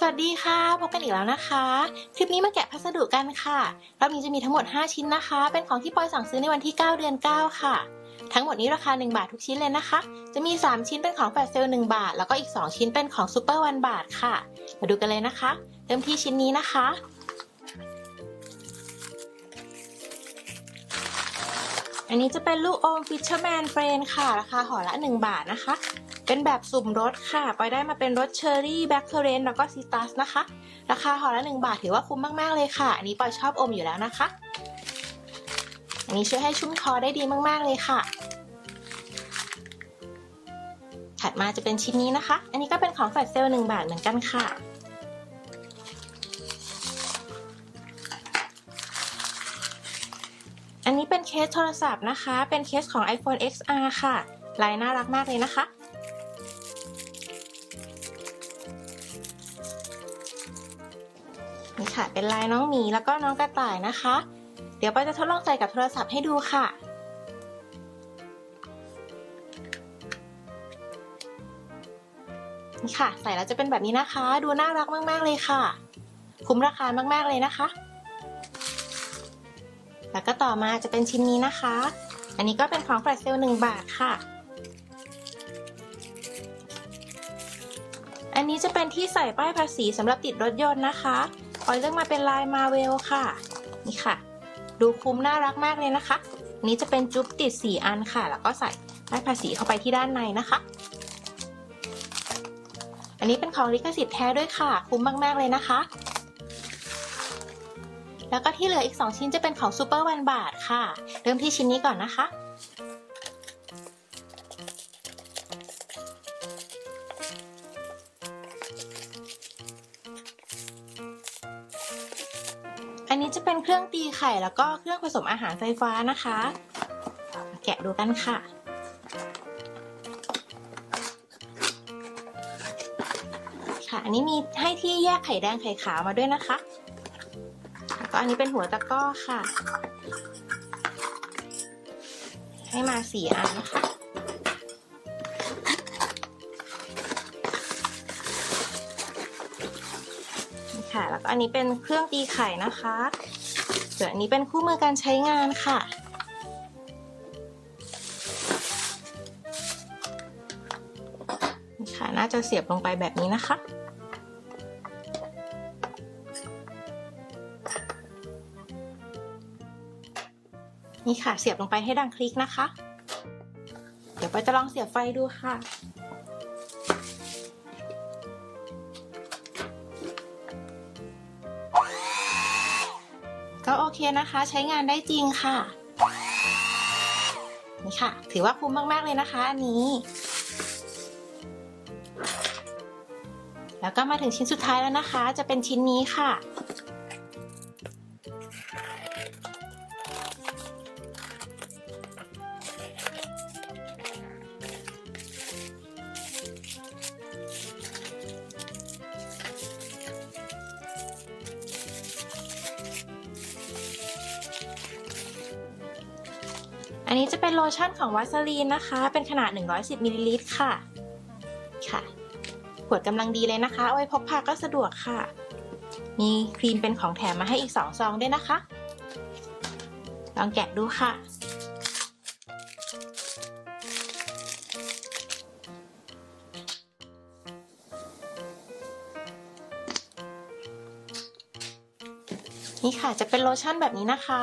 สวัสดีค่ะ พบกันอีกแล้วนะคะ คลิปนี้มาแกะพัสดุกันค่ะรอบนี้จะมีทั้งหมด 5 ชิ้นนะคะ เป็นของที่ปอยสั่งซื้อในวันที่ 9 เดือน 9 ค่ะ ทั้งหมดนี้ราคา 1 บาททุกชิ้นเลยนะคะ จะมี 3 ชิ้นเป็นของแฟลชเซล1บาท แล้วก็อีก 2 ชิ้นเป็นของซูเปอร์วันบาทค่ะ มาดูกันเลยนะคะ เริ่มที่ชิ้นนี้นะคะ อันนี้จะเป็นลูกอม Fisherman Friend ค่ะ ราคาห่อละ 1 บาทนะคะ เป็นแบบสุ่มรสค่ะปอยได้มาเป็นรสเชอร์รี่แบล็คเคอร์เรนแล้วก็ซิตรัสนะคะ ราคาห่อละ 1 บาทถือว่าคุ้มมาก ๆ เลยค่ะ อันนี้ปอยชอบอมอยู่แล้วนะคะ อันนี้ช่วยให้ชุ่มคอได้ดีมาก ๆ เลยค่ะถัดมาจะเป็นชิ้นนี้นะคะ อันนี้ก็เป็นของแฟลชเซล1บาทเหมือนกันค่ะ อันนี้เป็นเคสโทรศัพท์นะคะ เป็นเคสของ iPhone XR ค่ะ ลายน่ารักมากเลยนะคะ นี่ค่ะ เป็นลายน้องหมีแล้วก็น้องกระต่ายนะคะ เดี๋ยวปอยจะทดลองใส่กับโทรศัพท์ให้ดูค่ะนี่ค่ะ ใส่แล้วจะเป็นแบบนี้นะคะ ดูน่ารักมาก ๆ เลยค่ะ คุ้มราคามาก ๆ เลยนะคะ แล้วก็ต่อมาจะเป็นชิ้นนี้นะคะ อันนี้ก็เป็นของแฟลชเซล1บาทค่ะ อันนี้จะเป็นที่ใส่ป้ายภาษีสำหรับติดรถยนต์นะคะ ปอยเลือกมาเป็นลายมาเวลค่ะ นี่ค่ะ ดูคุ้มน่ารักมากเลยนะคะนนี้จะเป็นจุ๊บติด 4 อันค่ะ แล้วก็ใส่ป้ายภาษีเข้าไปที่ด้านในนะคะ อันนี้เป็นของลิขสิทธิ์แท้ด้วยค่ะ คุ้มมากๆเลยนะคะ แล้วก็ที่เหลืออีก 2 ชิ้นจะเป็นของซูเปอร์วันบาทค่ะ เริ่มที่ชิ้นนี้ก่อนนะคะ นนี้จะเป็นเครื่องตีไข่แล้วก็เครื่องผสมอาหารไฟฟ้านะคะแกะดูกันค่ะ ค่ะอันนี้มีให้ที่แยกไข่แดงไข่ขาวมาด้วยนะคะแล้วก็อันนี้เป็นหัวตะก้อค่ะ ให้มาสี่อันนะคะ ค่ะ แล้วก็อันนี้เป็นเครื่องตีไข่นะคะส่วนอันนี้เป็นคู่มือการใช้งานค่ะนี่ค่ะ น่าจะเสียบลงไปแบบนี้นะคะนี่ค่ะเสียบลงไปให้ดังคลิกนะคะ เดี๋ยวไปจะลองเสียบไฟดูค่ะ ก็โอเคนะคะ ใช้งานได้จริงค่ะนี่ค่ะ ถือว่าคุ้มมาก ๆ เลยนะคะ อันนี้ แล้วก็มาถึงชิ้นสุดท้ายแล้วนะคะ จะเป็นชิ้นนี้ค่ะ อันนี้จะเป็นโลชั่นของวัสลีนนะคะ เป็นขนาด 110มิลลิลิตรค่ะ ค่ะ ขวดกำลังดีเลยนะคะ เอาไว้พกพาก็สะดวกค่ะ มีครีมเป็นของแถมมาให้อีก 2 ซองด้วยนะคะ ลองแกะดูค่ะ นี่ค่ะ จะเป็นโลชั่นแบบนี้นะคะ